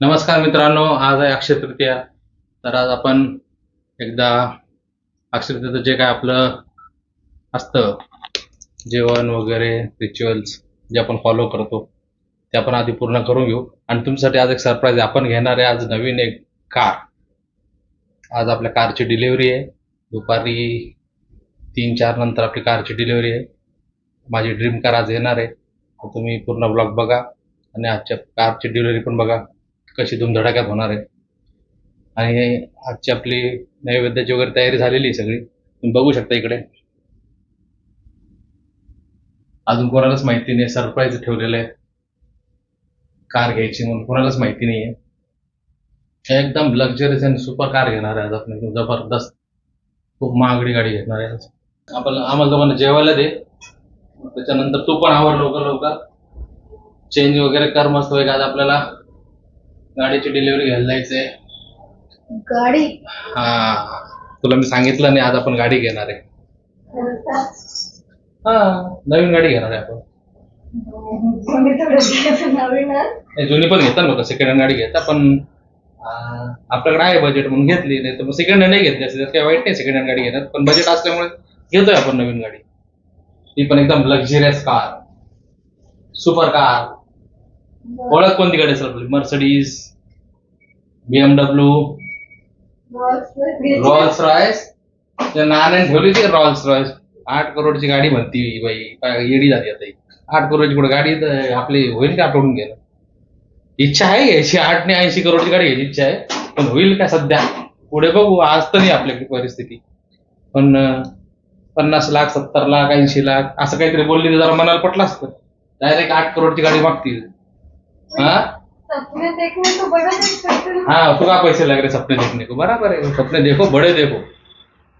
नमस्कार मित्रांनो आज आहे अक्षय तृतीया. तर आज आपण एकदा अक्षय तृतीयाचं जे काय आपलं असतं जेवण वगैरे रिच्युअल्स जे आपण फॉलो करतो ते आपण आधी पूर्ण करून घेऊ. आणि तुमच्यासाठी आज एक सरप्राईज आहे. आपण घेणार आहे आज नवीन एक कार आज आपल्या कारची डिलिव्हरी आहे. दुपारी तीन चार नंतर आपली कारची डिलिव्हरी आहे. माझी ड्रीम कार आज येणार आहे. तर तुम्ही पूर्ण ब्लॉग बघा. आणि आजच्या कारची डिलिव्हरी पण बघा. कशी धुमधडाक्यात होणार आहे. आणि आजची आपली नैवेद्याची वगैरे तयारी झालेली आहे सगळी. तुम्ही बघू शकता इकडे. अजून कोणालाच माहिती नाही सरप्राईज ठेवलेलं आहे कार घ्यायची म्हणून कोणालाच माहिती नाही आहे एकदम लक्झरीज आणि सुपर कार घेणार आहे आज आपण. जबरदस्त. खूप महागडी गाडी घेणार आहे आपण आम्हाला तुम्हाला जेवायला दे. त्याच्यानंतर तू पण आवर लवकर लवकर. चेंज वगैरे कर मस्त. वगैरे आज आपल्याला गाडीची डिलिव्हरी घ्यायला जायचंय. गाडी? हा. तुला मी सांगितलं नाही आज आपण गाडी घेणार आहे. हा नवीन गाडी घेणार आहे आपण. नाही, जुनी पण घेतात बघा सेकंड हँड गाडी घेतात पण आ, आपल्याकडे आहे बजेट म्हणून घेतली नाही तर मग सेकंड हँड नाही घेतली असं त्यात काही वाईट नाही सेकंड हँड गाडी घेण्यात पण बजेट असल्यामुळे घेतोय आपण नवीन गाडी. ती पण एकदम लक्झरियस कार सुपर कार ओळख कोणती गाडी असेल आपली? मर्सडीज बीएमडब्ल्यू रॉल्स रॉयस त्या नाण्याने ठेवली ती रॉल्स रॉयस आठ करोडची गाडी म्हणती बाई. काय येडी झाली आता ही. आठ करोडची कुठे गाडी तर आपली होईल का आठवडून घेणं? इच्छा आहे घ्यायची. आठ ने ऐंशी करोडची गाडी घ्यायची इच्छा आहे. पण होईल का सध्या? पुढे बघू. आज तर नाही आपल्याकडे परिस्थिती. पण अं, पन्नास लाख सत्तर लाख ऐंशी लाख असं काहीतरी बोलली तर जरा मनाला पटलं असतं. डायरेक्ट आठ करोडची गाडी मागतील. हा? हैं। हाँ तो का पैसे लग रहे सपने देखने को। बराबर है सपने देखो बड़े देखो।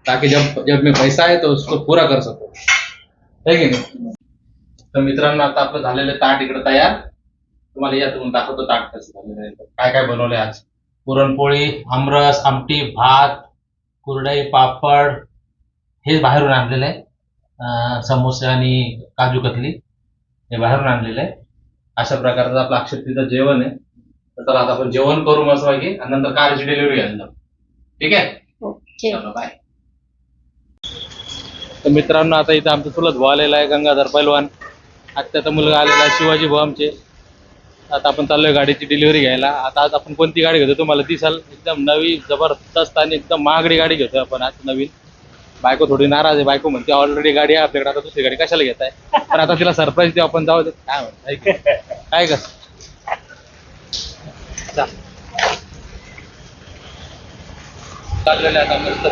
ताकि जब जब में पैसा आहे तो उसको पूरा कर सको। है की नाही? तर मित्रांनो आता आपलं झालेलं ताट इकडे तयार. तुम्हाला या तुम्ही दाखवतो ताट कसं झालेलं आहे. काय काय बनवलंय आज? पुरणपोळी आमरस आमटी भात कुरडई पापड हे बाहेरून आणलेलं आहे. समोसे आणि काजू कतली हे बाहेरून आणलेलं आहे. अशा प्रकारचं आपलं अक्षरतीचं जेवण आहे. तर चला आता आपण जेवण करू मस्त आणि नंतर कारची डिलिव्हरी घ्यायला जाऊ ठीक आहे? ओके. चलो बाय तर मित्रांनो आता इथं आमचं चुलत भाऊ आलेला आहे गंगाधर पैलवान. आत्याचा मुलगा आलेला आहे शिवाजी भाऊ आमचे आता आपण चाललोय गाडीची डिलिव्हरी घ्यायला. आता आज आपण कोणती गाडी घेतो तुम्हाला दिसाल? एकदम नवी जबरदस्त आणि एकदम महागडी गाडी घेतोय आपण आज नवीन. बायको थोडी नाराज आहे बायको म्हणते ऑलरेडी गाडी आहे आपल्याकडे आता दुसरी गाडी कशाला घेताय? पण आता तिला सरप्राईज देऊ आपण जाऊ दे. काय म्हणत ऐक. काय कर? आता मस्त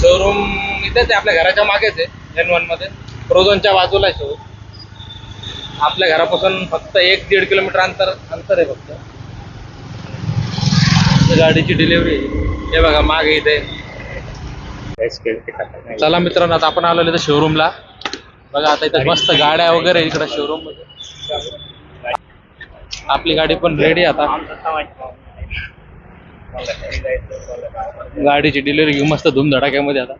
शोरूम इथेच आहे आपल्या घराच्या मागेच आहे एन वनमध्ये. प्रोझोनच्या बाजूला आहे शोरूम आपल्या घरापासून फक्त एक दीड किलोमीटर अंतर अंतर आहे फक्त. गाडीची डिलिव्हरी हे बघा मागे इथे. चला मित्रांनो आता आपण आलेलो इथं शोरूमला बघा आता इथं मस्त गाड्या वगैरे इकडं शोरूममध्ये. आपली गाडी पण रेडी आता. गाडीची डिलिव्हरी घेऊ मस्त धुमधडाक्यामध्ये आता.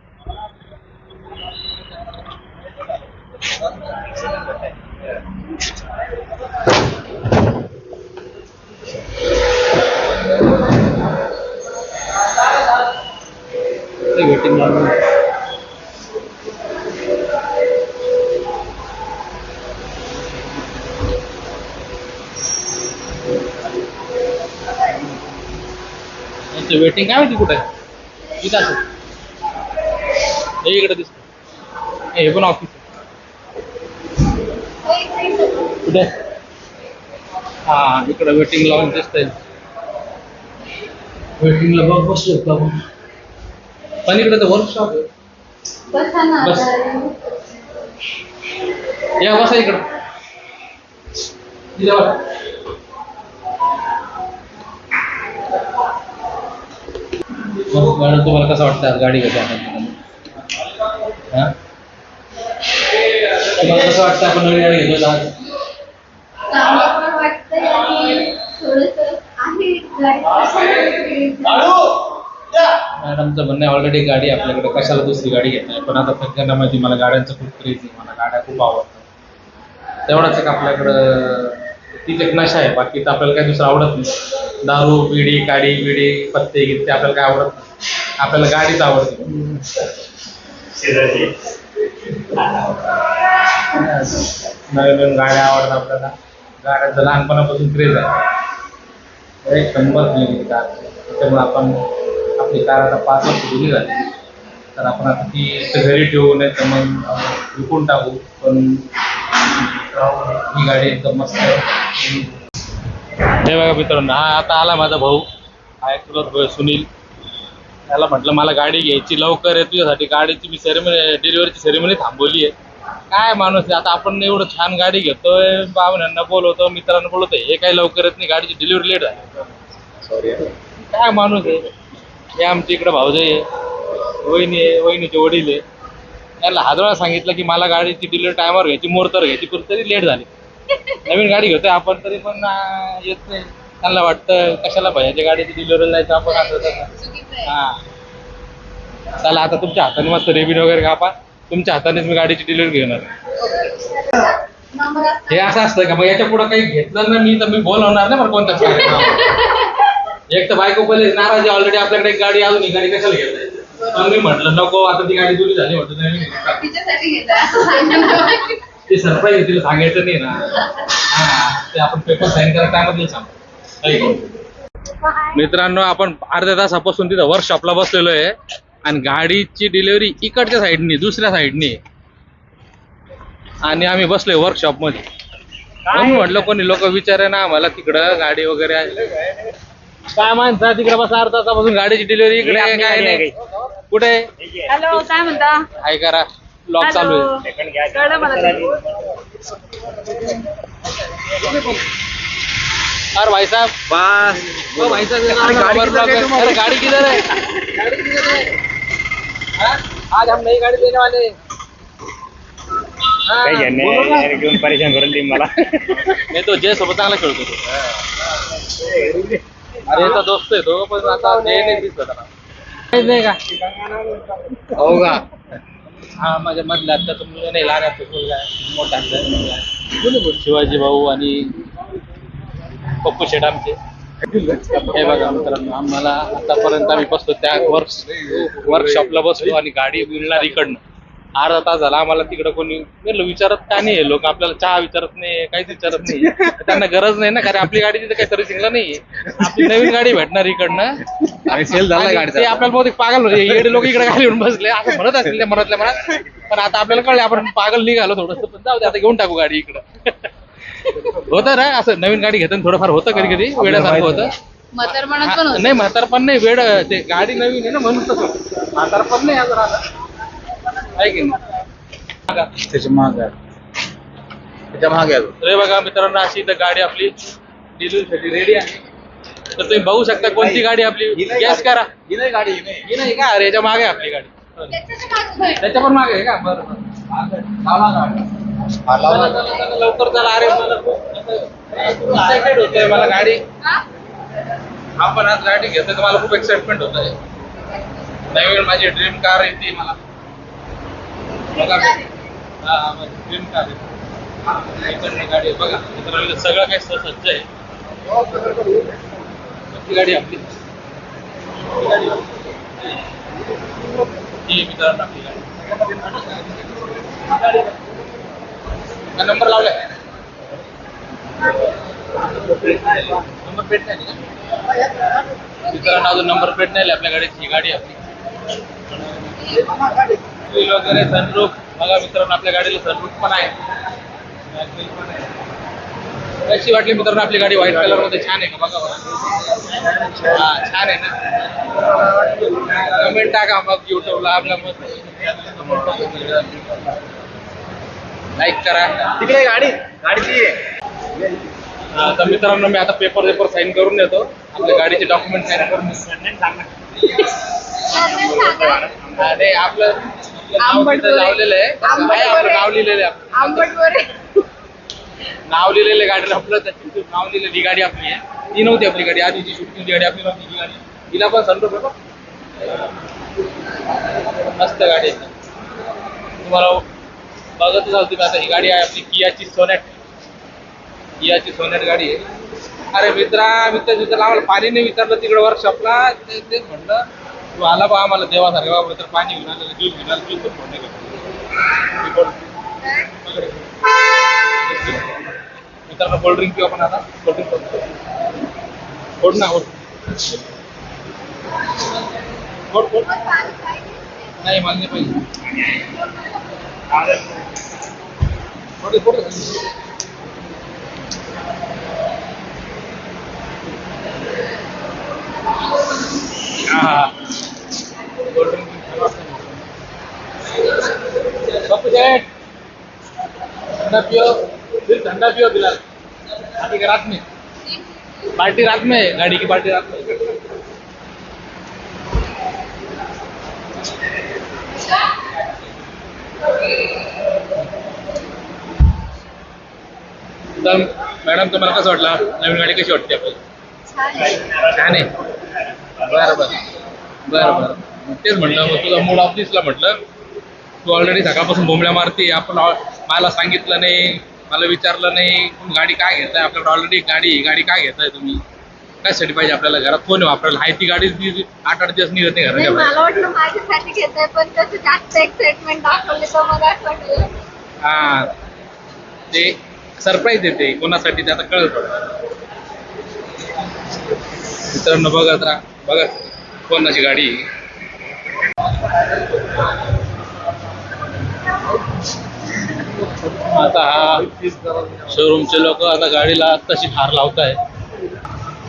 वेटिंग लागून यांचं वेटिंग काय माहिती कुठे? इथं असेल. हे इकडे दिसत. हे पण ऑफिस आहे. कुठे? हा इकडे वेटिंग लावून दिसतंय. वेटिंगला बघ बसू शकतो आपण. तर वर्कशॉप आहे बसा. या बसा इकडं. मग मॅडम तुम्हाला कसं वाटतं गाडी घेतो आपण हा? नवीन गाडी घेतो आज मॅडमचं म्हणणं ऑलरेडी गाडी आहे आपल्याकडे कशाला दुसरी गाडी घेत पण आता सगळ्यांना माहिती मला गाड्यांचं खूप क्रेज आहे मला गाड्या खूप आवडतात. तेवढाच एक आपल्याकडं तीच एक नशा आहे. बाकी तर आपल्याला काही दुसरं आवडत नाही. दारू बिडी काडी बिडी पत्ते गित्ते आपल्याला काय आवडत नाही. आपल्याला गाडीच आवडते. नवीन नवीन गाड्या आवडतात आपल्याला. गाड्यांचं लहानपणापासून क्रेज आहे. एक नंबर त्याच्यामुळे आपण आपली कार आता पाच वर्ष जुनी झाली. तर आपण आता ती घरी ठेवू नाही तर मग विकून टाकू. पण ही गाडी एकदम मस्त आहे. हे बघा मित्रांनो हा आता आला माझा भाऊ. हा एक तुला भाऊ सुनील. त्याला म्हटलं मला गाडी घ्यायची लवकर आहे तुझ्यासाठी गाडीची मी सेरेमनी डिलिव्हरीची सेरेमनी थांबवली आहे. काय माणूस आहे आता आपण एवढं छान गाडी घेतोय पाहुण्यांना बोलवतो मित्रांना बोलवतोय हे काही लवकर येत नाही गाडीची डिलिव्हरी लेट झाली. काय माणूस आहे? हे आमच्या इकडे भाऊजाई आहे. वहिनी आहे वहिनीचे वडील आहे. त्याला हादरा सांगितलं की मला गाडीची डिलिव्हरी टायमावर घ्यायची मुहूर्तावर घ्यायची पण तरी लेट झाली. नवीन गाडी घेतोय आपण तरी पण येत नाही. त्यांना वाटतं कशाला भैयाच्या गाडीची डिलिव्हरी जायचं आपण असं हा. चला आता तुमच्या हाताने मस्त रेबिन वगैरे कापा. तुमच्या हातानेच मी गाडीची डिलिव्हरी घेणार. हे असं असतं का? मग याच्यापुढे काही घेतलं ना मी तर मी बोलवणार नाही बरं कोणत्याच कार्यक्रमाला. एक तर बायको पहिले नाराजी ऑलरेडी आपल्याकडे एक गाडी अजून ही गाडी कशाला घेत पण मी म्हटलं नको आता ती गाडी जुनी झाली म्हटलं सांगितलं ते सरप्राईज तिला सांगायचं नाही ना. हा ते आपण पेपर साईन करायला टायमात सांगू मित्रांनो आपण अर्ध्या तासापासून तिथं वर्कशॉपला बसलेलो आहे. आणि गाडीची डिलिव्हरी इकडच्या साईडनी दुसऱ्या साईडनी आणि आम्ही बसलोय वर्कशॉपमध्ये म्हणून म्हटलं कोणी लोक विचारे ना आम्हाला तिकडं गाडी वगैरे आहे. काय माणसा तिकडे बस अर्धा तासापासून गाडीची डिलिव्हरी इकडे आहे, काय नाही. कुठे आहे? हॅलो काय म्हणता? काय करा लॉक चालू आहे. कळलं मला ते. अरे भाई साहब. बस. ओ भाई साहब जरा नंबर ब्लॉक है। अरे गाड़ी किधर है गाड़ी किधर है हाँ? आज हम नई गाड़ी लेने वाले हैं। हाँ, काही यांनी बोलो ना. यार घेऊन परेशान करून देईन मला. मी तो जय सोबत चांगला खेळतो. तो अरे तो दोस्त आहे तो पण आता नाही दिसत त्याला. काहीच नाही का? हो का? हा माझ्या मधल्या आता तो मुलगा नाही लहान तो मुलगा आहे, मोठा आहे, मुलगा आहे. कोणी बोल? शिवाजी भाऊ आणि पप्पू शेट आमचे. हे बघा मित्रांनो आम्हाला आतापर्यंत आम्ही बसतो त्या वर्क वर्कशॉपला बसलो आणि गाडी मिळणार इकडनं. अर्धा तास झाला आम्हाला तिकडं कोणी म्हणलं विचारत का नाही लोक? आपल्याला चहा विचारत नाही काहीच विचारत नाही. त्यांना गरज नाही ना कारण आपली गाडी तिथे काही सर्व्हिसिंगला नाही. आपली नवीन गाडी भेटणार इकडनं. आणि सेल झाला आणि गाडीचा. ते आपल्याला बहुतेक पागल होते येडे लोक इकडे गाडी येऊन बसले. असं म्हणत असतील त्या मनातल्या मनात. पण आता आपल्याला कळले आपण पागल निघालो थोडस पण जाऊ दे आता घेऊन टाकू गाडी इकडं. होतं ना असं नवीन गाडी घेताना थोडंफार होतं कधी कधी वेळासारखं होतं. म्हातारपणात पण हा, होतं. नाही म्हातारपण नाही वेळ ते गाडी नवीन आहे ना म्हणून तसं. म्हातारपण नाही अजून आता. आहे की नाही बघा. त्याच्या महाग आहे त्याच्या महाग आहे अजून. बघा मित्रांनो अशी इथं गाडी आपली डिलिव्हरीसाठी रेडी आहे तर तुम्ही बघू शकता कोणती गाडी आपली गॅस करा ही नाही गाडी ही नाही. ही नाही का अरे याच्या मागे आहे आपली गाडी. त्याच्या पण मागे आहे का बरं. हा, चला. चला, चला, लवकर चला अरे मला खूप एक्साइटेड होतोय मला गाडी हा? आपण आज गाडी घेतोय तर मला खूप एक्साइटमेंट होत आहे नवीन माझी ड्रीम कार येते मला बघा हा माझी ड्रीम कार आहे. गाडी बघा मित्रांनो सगळं काही सज्ज आहे. कोणती गाडी आपली. गाडी ही मित्रांनो आपली गाडी. हा नंबर लावलाय. नंबर प्लेट नाही मित्रांनो अजून नंबर प्लेट नाही आपल्या गाडीची ही गाडी आपली. व्हील वगैरे सनरूफ बघा मित्रांनो आपल्या गाडीला सनरूफ पण आहे Backlight पण आहे. कशी वाटली मित्रांनो आपली गाडी व्हाईट कलरमध्ये छान आहे का बघा बरं. हा छान आहे ना कमेंट टाका मग युट्यूबला आपल्या लाईक करा तिकडे गाडी गाडीची आहे. हा, तर मित्रांनो मी आता पेपर पेपर साईन करून देतो आपल्या गाडीचे डॉक्युमेंट साईन करून. अरे आपलं नाव. लावलेलं आहे आंबट आपलं. नाव लिहिलेलं आहे आपलं. नाव लिहिलेलं आहे गाडीला आपलं त्याची नाव लिहिलेली गाडी आपली आहे ती नव्हती आपली गाडी आधीची शूटिंगची गाडी आपली नव्हती ही गाडी हिला पण आहे बघ. मस्त गाडी आहे तुम्हाला बघत असाल तुम्ही आता ही गाडी आहे आपली कियाची सोनेट याची सोनेट गाडी आहे अरे मित्रा मित्र मित्र आम्हाला पाणी नाही विचारलं तिकडे वर्कशॉपला ते तेच म्हणलं तू आला बा आम्हाला देवासारखा बाबा तर पाणी घेऊन आलं ज्यूस घेऊन आलं ज्यूस पण फोन नाही केला. मी बोल- पकड. मित्रांनो कोल्ड्रिंक पिऊ आपण आता. कोल्ड्रिंक फोड ना फोड. फोड फोड. नाही मान्य पाहिजे. फोड फोड. पार्टी रात में गाड़ी की पार्टी रात में मॅडम तुम्हाला कसं वाटलं नवीन गाडी कशी वाटते आपल्याला छान आहे बरं. बरं बरं. तेच म्हणलं मग तुझा मूड ऑफ दिसला म्हटलं. तू ऑलरेडी सकाळपासून बोंबल्या मारते आपण मला सांगितलं नाही मला विचारलं नाही तुम्ही गाडी काय घेताय आपल्याकडे ऑलरेडी गाडी गाडी काय घेताय तुम्ही? कशासाठी पाहिजे आपल्याला घरात? कोण वापरायला? आहे ती गाडी आठ आठ दिवस निघत नाही नाही घराच्या मला बाहेर. वाटलं माझ्यासाठी घेताय पण तसं जास्त एक्साइटमेंट दाखवली तर मग असं वाटलं हा. ते सरप्राईज देते कोणासाठी ते आता कळत मित्रांनो बघत राहा बघा. कोणाची गाडी? आहे. आता हा शोरूमचे लोक आता गाडीला तशी हार लावताय.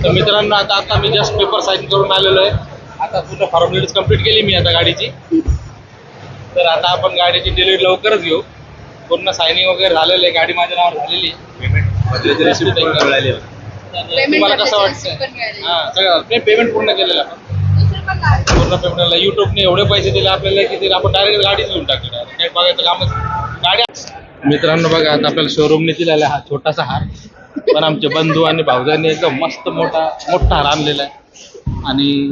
तर मित्रांनो आता आता मी जस्ट पेपर साईन करून आलेलो आहे. आता पूर्ण फॉर्मॅलिटीज कंप्लीट केली मी आता गाडीची. तर आता आपण गाडीची डिलिव्हरी लवकरच घेऊ. पूर्ण सायनिंग वगैरे झालेलं आहे. गाडी माझ्या नावावर झालेली आहे. तुम्हाला कसं वाटतं. हा सगळं नाही पेमेंट पूर्ण केलेलं आपण. पूर्ण पेमेंटला युट्यूबने एवढे पैसे दिले आपल्याला की ते आपण डायरेक्ट गाडीच घेऊन टाकली. Direct. काही बघायचं कामच गाड्या मित्रांनो बघा आता आपल्याला शोरूमने दिलेला हा छोटासा हार. पण आमचे बंधू आणि भाऊजांनी एकदम मस्त मोठा मोठा हार आणलेला आहे. आणि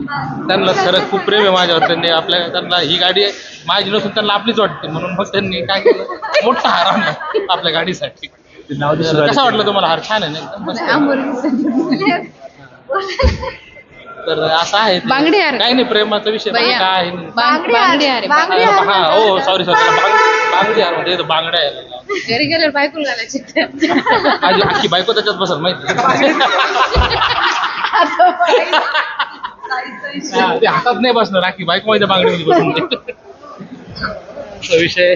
त्यांना खरंच खूप प्रेम आहे माझ्यावर. त्यांनी आपल्या त्यांना ही गाडी माझी नसून त्यांना आपलीच वाटते. म्हणून मग त्यांनी काय केलं? मोठा हार आणला आपल्या गाडीसाठी. कसा वाटलं तुम्हाला? हार छान आहे ना एकदम मस्त आहे. तर असं आहे ते. बांगडी हार. काही नाही प्रेमाचा विषय. काय नाही. बांगडी आहे रे. बांगडी हा हार हा, हो. सॉरी सॉरी बांगडी हार म्हणजे तो बांगड्या आहे घरी गेल्यावर बायकोला घालायची अख्खी बायको त्याच्यात बसत माहिती हा, ते हातात नाही बसणार. अख्खी बायको माझ्या बांगडीमध्ये बसून. दे.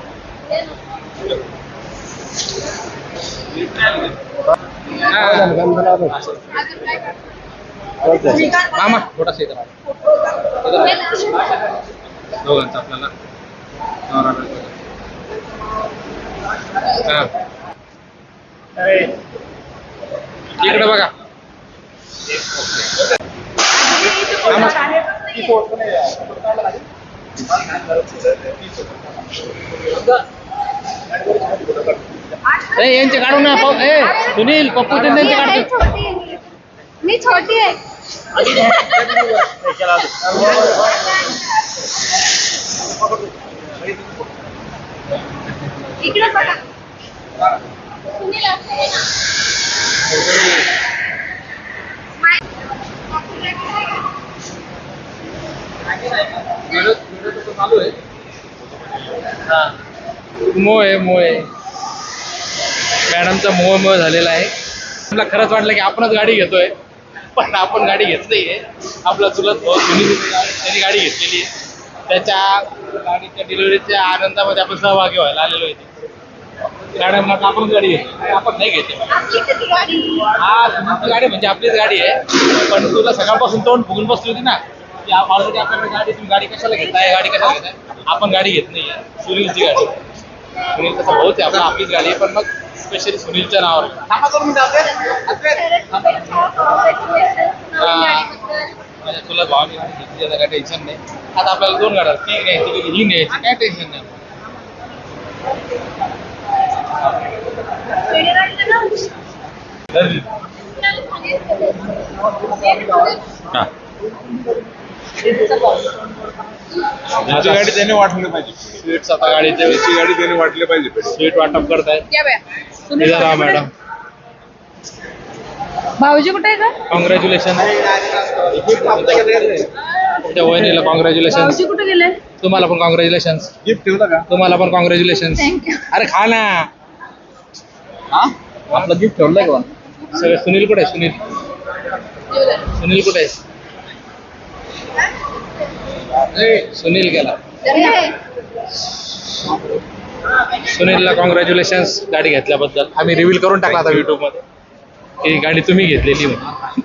मामा थोडासा इथं आपल्याला. इकडे बघा. ए, यांचे काढू ना पाहू. ए सुनील पप्पू ते मी त्यांचे आहे काढतो छोटी आहे मी. मी छोटी आहे इकडे बघा सुनील असं आहे ना. व्हिडिओ व्हिडिओ तर चालू आहे हा मोह आहे मोह आहे मॅडमचा मोह मोह झालेला आहे. मला खरंच वाटलं की आपणच गाडी घेतोय पण आपण गाडी घेत नाहीये आपला चुलत भाऊ सुनील त्यांनी गाडी घेतलेली आहे. त्याच्या गाडीच्या डिलिव्हरीच्या आनंदामध्ये आपण सहभागी व्हायला आलेलो आहे. मॅडम मग आपण गाडी घेतली. आपण नाही घेते आपली किती गाडी? हा तुमची गाडी म्हणजे आपलीच गाडी आहे. पण तुला सकाळपासून तोंड फुगून बसली होती ना की ऑलरेडी आपल्याकडे गाडी तुम्ही गाडी कशाला घेताय गाडी कशाला घेताय? आपण गाडी घेत नाहीये सुनीलची गाडी. सुनील तसा भाऊच आहे आपला आपलीच गाडी आहे पण मग स्पेशली सुनीलच्या नावावर थांबा. गाडीबद्दल. म्हणजे तुला भावानी गाडी घेतली काय टेन्शन नाही आता आपल्याला दोन गाड्या ती घ्यायची की ही न्यायची काय टेन्शन नाही? हा. गाडी त्याने वाटली पाहिजे स्वीट्स आता गाडीचे त्याची गाडी त्याने वाटली पाहिजे स्वीट वाटप करताय या बाया. इधर राहा मॅडम। भाऊजी कुठे आहे का कॉंग्रॅच्युलेशन त्या वहिनीला कॉंग्रॅच्युलेशन भाऊजी कुठे गेले? तुम्हाला पण कॉंग्रॅच्युलेशन गिफ्ट ठेवलं का? तुम्हाला पण कॉंग्रॅच्युलेशन you. अरे खा ना. हा? आपलं गिफ्ट ठेवलंय का? सगळे सुनील कुठे आहे? सुनील. सुनील कुठे आहे? सुनील गेला. सुनीलला कॉंग्रॅच्युलेशन गाडी घेतल्याबद्दल. आम्ही रिव्हील करून टाकला आता युट्यूबमध्ये. ही गाडी तुम्ही घेतलेली म्हणून.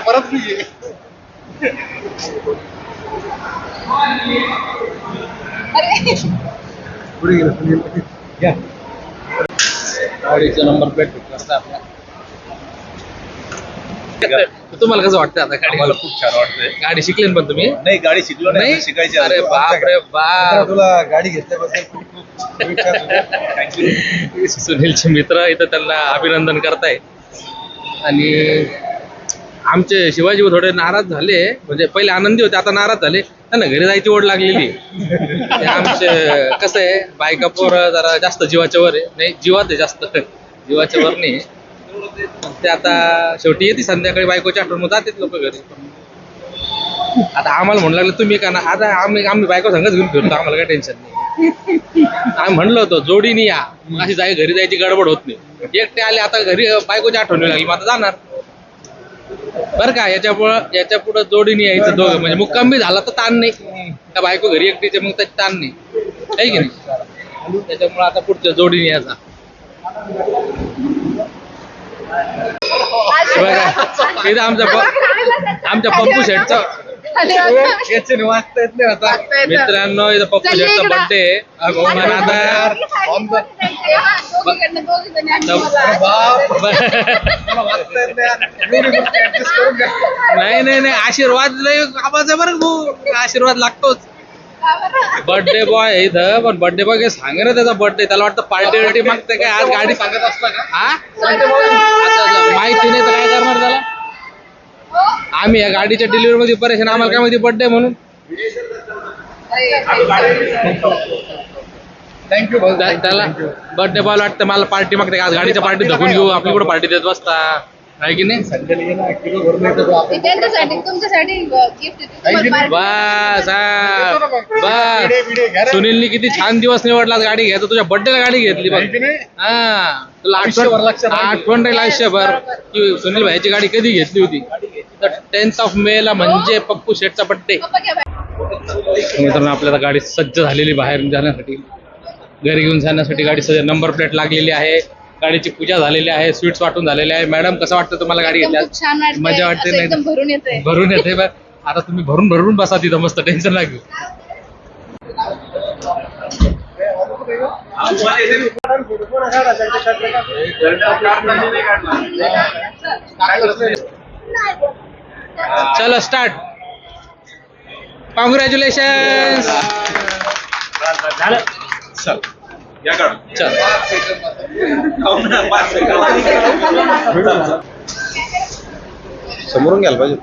परत. गाडीचा नंबर प्लेट करता तुम्हाला कसं वाटतं आता गाडी? आम्हाला खूप छान वाटतंय. गाडी शिकली पण तुम्ही? नाही गाडी शिकलो नाही शिकायची अरे. बाप रे बाप. तुला गाडी घेतल्याबद्दल खूप खूप. सुनीलचे मित्र इथं त्यांना अभिनंदन करताय आणि आमचे शिवाजी थोडे नाराज झाले म्हणजे पहिले आनंदी होते आता नाराज झाले. त्यांना घरी जायची ओढ लागलेली. आमचे कसं आहे बायका पोरं जरा जास्त जीवाच्या वर आहे. नाही जीवात आहे जास्त. जीवाच्या वर नाही. ते आता शेवटी येते संध्याकाळी बायकोच्या आठवण मग जातेच लोक घरी. आता आम्हाला म्हणू लागलं तुम्ही का ना आता आम्ही आम्ही बायको संगच घेऊन फिरतो आम्हाला काय टेन्शन नाही. आम्ही म्हणलो होतो जोडीने या. मग अशी जाय घरी जायची गडबड होत नाही. एकटे आले आता घरी बायकोची आठवण येऊ लागली मग आता जाणार. बरं का याच्या पुढं याच्या पुढं जोडीने यायचं दोघं म्हणजे मुक्काम बी झाला तर ताण नाही. त्या बायको घरी एकटीचे मग त्याची ताण नाही. आहे की नाही? त्याच्यामुळे आता पुढच्या जोडीने यायचा हे बघा. इथं आमच्या प- आमच्या पप्पू शेटचा. याचे वाचता येत नाही आता. मित्रांनो इथं पप्पू शेटचा. बर्थडे आता बाप मला वाचता येत नाही यार. एवढी गोष्ट adjust करून घ्या. नाही नाही नाही. आशीर्वाद लय आवाज आहे बरं भाऊ. आशीर्वाद लागतोच. बर्थडे बॉय आहे इथं पण बर्थडे बॉय काही सांगे ना त्याचा बर्थडे त्याला वाटतं पार्टी वार्टी मागते काय? आज गाडी सांगत असता का? हा? माहिती नाही तर काय करणार त्याला? आम्ही या गाडीच्या डिलिव्हरी मध्ये परेशान आम्हाला काय माहिती बर्थडे म्हणून? थँक्यू त्या- त्याला बर्थडे बॉय वाटतं मला पार्टी मागते आज गाडीच्या पार्टी धकून घेऊ. आपली कुठं पार्टी देत बसता? आहे की नाही? त्यांच्यासाठी तुमच्यासाठी गिफ्ट बस हा, बस. सुनीलनी किती छान दिवस निवडला गाडी घ्यायचा तुझ्या बर्थडेला गाडी घेतली बघ? हा. तुला आयुष्यभर आठवण लक्षात राहील. आठवण राहील आयुष्यभर. की सुनील भाईची गाडी कधी घेतली होती? तर टेन्थ ऑफ मे ला म्हणजे पप्पू शेटचा बर्थडे मित्रांनो आपल्याला गाडी सज्ज झालेली बाहेर जाण्यासाठी. घरी घेऊन जाण्यासाठी गाडी सज्ज. नंबर प्लेट लागलेली आहे. गाडीची पूजा झालेली आहे स्वीट्स वाटून झालेले आहे. मॅडम कसं वाटतं तुम्हाला गाडी वाटतंय. मजा वाटते नाही एकदम भरून येते बरं. आता तुम्ही भरून भरून बसा तिथं मस्त टेन्शन लागेल चलो स्टार्ट कॉंग्रॅच्युलेशन चल या चल। समोरून घ्यायला पाहिजे.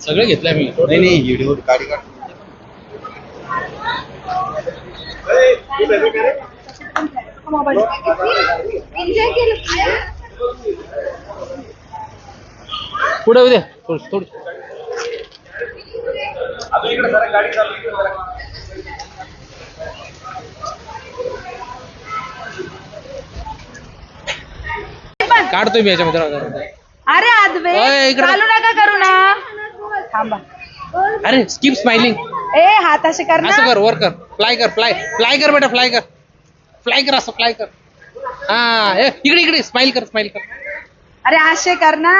सगळं घेतलंय मी. नाही नाही व्हिडिओ गाडी काढ. एन्जॉय केलं पुढे उद्या थोडी. थोडी काढतोय मी याच्यामध्ये अरे ओय, आदवे इकडं. चालू नका करू ना. थांबा. अरे स्किप स्माइलिंग ए हात असे कर असं ना कर वर कर. फ्लाय कर फ्लाय फ्लाय कर बेटा फ्लाय कर. फ्लाय कर असं फ्लाय कर. हा ए, इकडे इकडे. स्माइल कर स्माइल कर. अरे असे कर ना.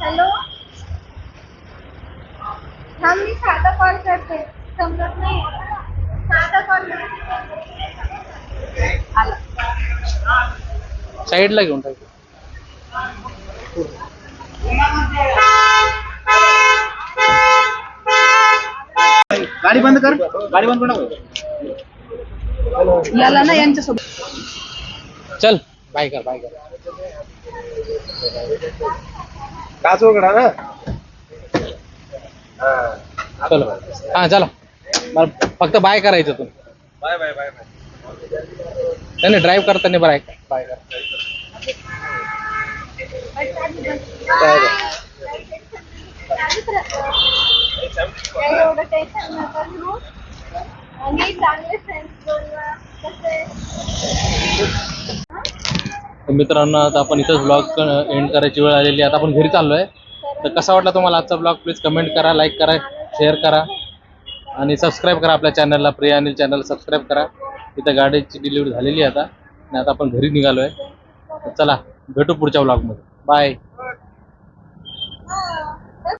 हॅलो? थांब मी साधा कॉल करते. समजत नाही. साधा कॉल आला. साईडला घेऊन टाक. गाडी बंद कर. गाडी बंद कर याला ना यांच्यासोबत. चल बाय कर बाय कर. काच उघडा ना चलो हा चला. मला फक्त बाय करायचं तू. Bye bye bye bye. नाही नाही ड्राईव्ह करताना बाय बाय. कर एवढं टेन्शन नका घेऊ आणि चांगले फ्रेंड्स कसे तर मित्रांनो आता आपण इथंच ब्लॉग एंड करायची वेळ आलेली आहे. आता आपण घरी चाललोय. तर कसा वाटला तुम्हाला आजचा ब्लॉग प्लीज कमेंट करा लाईक करा शेअर करा. आणि सबस्क्राईब करा आपल्या चॅनलला प्रिया अनिल चॅनल सबस्क्राईब करा. इथं गाडीची डिलिव्हरी झालेली आहे आता. आणि आता आपण घरी निघालोय. आहे चला भेटू पुढच्या ब्लॉगमध्ये बाय